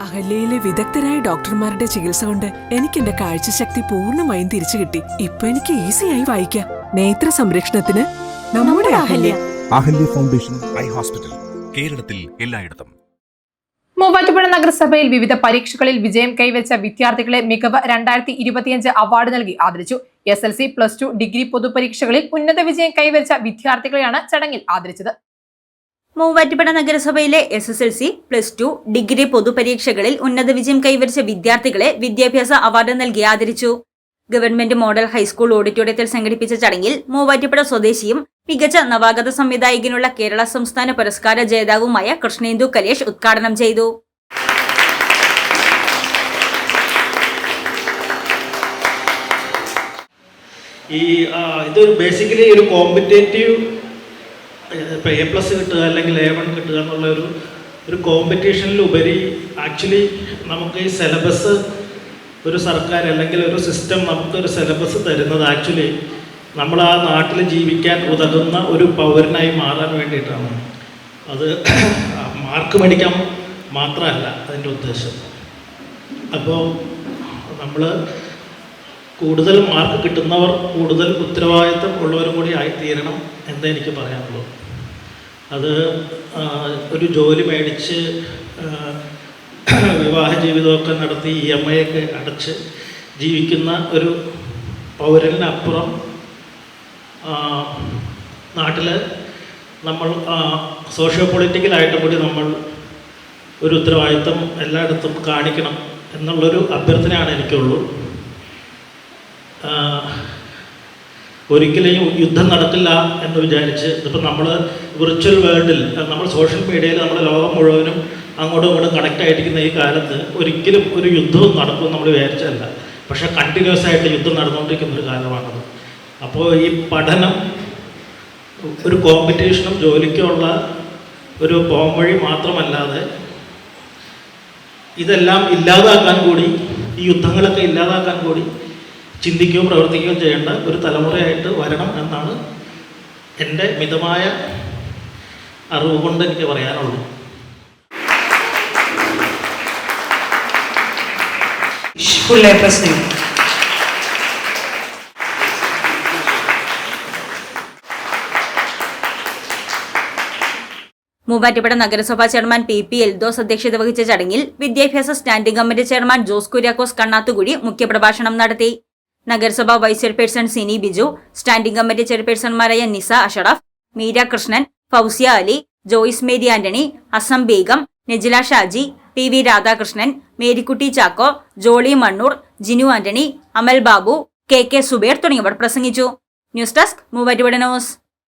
അഹല്യയിലെ വിദഗ്ധരായ ഡോക്ടർമാരുടെ ചികിത്സ കൊണ്ട് എനിക്ക് എന്റെ കാഴ്ചശക്തി പൂർണമായും തിരിച്ചു കിട്ടി. ഇപ്പൊ എനിക്ക് ഈസിയായി വായിക്കാം. നേത്ര സംരക്ഷണത്തിന് നമ്മുടെ Ahalya. Ahalya. Foundation eye hospital കേരളത്തിൽ എല്ലായിടത്തും. മൂവാറ്റുപുഴ നഗരസഭയിൽ വിവിധ പരീക്ഷകളിൽ വിജയം കൈവച്ച വിദ്യാർത്ഥികളെ മികവ് രണ്ടായിരത്തി ഇരുപത്തിയഞ്ച് അവാർഡ് നൽകി ആദരിച്ചു. S L C plus two degree പൊതുപരീക്ഷകളിൽ ഉന്നത വിജയം കൈവരിച്ച വിദ്യാർത്ഥികളെയാണ് ചടങ്ങിൽ ആദരിച്ചത്. മൂവാറ്റുപുഴ നഗരസഭയിലെ S S L C plus two degree പൊതുപരീക്ഷകളിൽ ഉന്നത വിജയം കൈവരിച്ച വിദ്യാർത്ഥികളെ വിദ്യാഭ്യാസ അവാർഡ് നൽകി ആദരിച്ചു. ഗവൺമെന്റ് മോഡൽ ഹൈസ്കൂൾ ഓഡിറ്റോറിയത്തിൽ സംഘടിപ്പിച്ച ചടങ്ങിൽ മൂവാറ്റുപുഴ സ്വദേശിയും മികച്ച നവാഗത സംവിധായകനുള്ള കേരള സംസ്ഥാന പുരസ്കാര ജേതാവുമായ കൃഷ്ണേന്ദു കലേഷ് ഉദ്ഘാടനം ചെയ്തു. ഈ ഇതൊരു ബേസിക്കലി ഒരു കോമ്പറ്റേറ്റീവ് ഇപ്പോൾ എ പ്ലസ് കിട്ടുക അല്ലെങ്കിൽ എ വൺ കിട്ടുക എന്നുള്ള ഒരു ഒരു കോമ്പറ്റീഷനിലുപരി ആക്ച്വലി നമുക്ക് ഈ സിലബസ് ഒരു സർക്കാർ അല്ലെങ്കിൽ ഒരു സിസ്റ്റം നമുക്കൊരു സിലബസ് തരുന്നത് ആക്ച്വലി നമ്മൾ ആ നാട്ടിൽ ജീവിക്കാൻ ഉതകുന്ന ഒരു പൗരനായി മാറാൻ വേണ്ടിയിട്ടാണ്. അത് മാർക്ക് മേടിക്കാൻ മാത്രമല്ല അതിന്റെ ഉദ്ദേശം. അപ്പോൾ നമ്മൾ കൂടുതൽ മാർക്ക് കിട്ടുന്നവർ കൂടുതൽ ഉത്തരവാദിത്തം ഉള്ളവരും കൂടി ആയിത്തീരണം എന്നേ എനിക്ക് പറയാനുള്ളൂ. അത് ഒരു ജോലി മേടിച്ച് വിവാഹ ജീവിതമൊക്കെ നടത്തി ഇ എം ഐ ഒക്കെ അടച്ച് ജീവിക്കുന്ന ഒരു പൗരനപ്പുറം നാട്ടിൽ നമ്മൾ സോഷ്യോ പൊളിറ്റിക്കലായിട്ട് കൂടി നമ്മൾ ഒരു ഉത്തരവാദിത്തം എല്ലായിടത്തും കാണിക്കണം എന്നുള്ളൊരു അഭ്യർത്ഥനയാണ് എനിക്കുള്ളൂ. ഒരിക്കലും യുദ്ധം നടക്കില്ല എന്ന് വിചാരിച്ച് ഇപ്പം നമ്മൾ വിർച്വൽ വേൾഡിൽ നമ്മൾ സോഷ്യൽ മീഡിയയിൽ നമ്മൾ ലോകം മുഴുവനും അങ്ങോട്ടും ഇങ്ങോട്ടും കണക്റ്റ് ആയിരിക്കുന്ന ഈ കാലത്ത് ഒരിക്കലും ഒരു യുദ്ധവും നടക്കുമെന്ന് നമ്മൾ വിചാരിച്ചല്ല പക്ഷേ കണ്ടിന്യൂസ് ആയിട്ട് യുദ്ധം നടന്നുകൊണ്ടിരിക്കുന്ന ഒരു കാലമാണത്. അപ്പോൾ ഈ പഠനം ഒരു കോമ്പറ്റീഷനും ജോലിക്കുമുള്ള ഒരു പോംവഴി മാത്രമല്ലാതെ ഇതെല്ലാം ഇല്ലാതാക്കാൻ കൂടി ഈ യുദ്ധങ്ങളൊക്കെ ഇല്ലാതാക്കാൻ കൂടി ചിന്തിക്കുകയും പ്രവർത്തിക്കുകയും ചെയ്യേണ്ട ഒരു തലമുറയായിട്ട് വരണം എന്നാണ് എന്റെ മിതമായ അറിവ് കൊണ്ട് എനിക്ക് പറയാനുള്ളൂ മൂവാറ്റുപുഴ നഗരസഭാ ചെയർമാൻ പി പി എൽദോസ് അധ്യക്ഷത വഹിച്ച ചടങ്ങിൽ വിദ്യാഭ്യാസ standing committee chairman Jose Kuriakose Kannathukudi മുഖ്യപ്രഭാഷണം നടത്തി. നഗരസഭാ vice chairperson Sini Biju standing committee ചെയർപേഴ്സൺമാരായ Nisa Ashraf Meera Krishnan Fousiya Ali Joyce Mary Antony Asam Beegum Nejila Shaji P V Radhakrishnan Marykutty Chacko Jolly Mannoor Jinu Antony Amal Babu K K Zubair തുടങ്ങിയവർ പ്രസംഗിച്ചു. News desk Muvattupuzha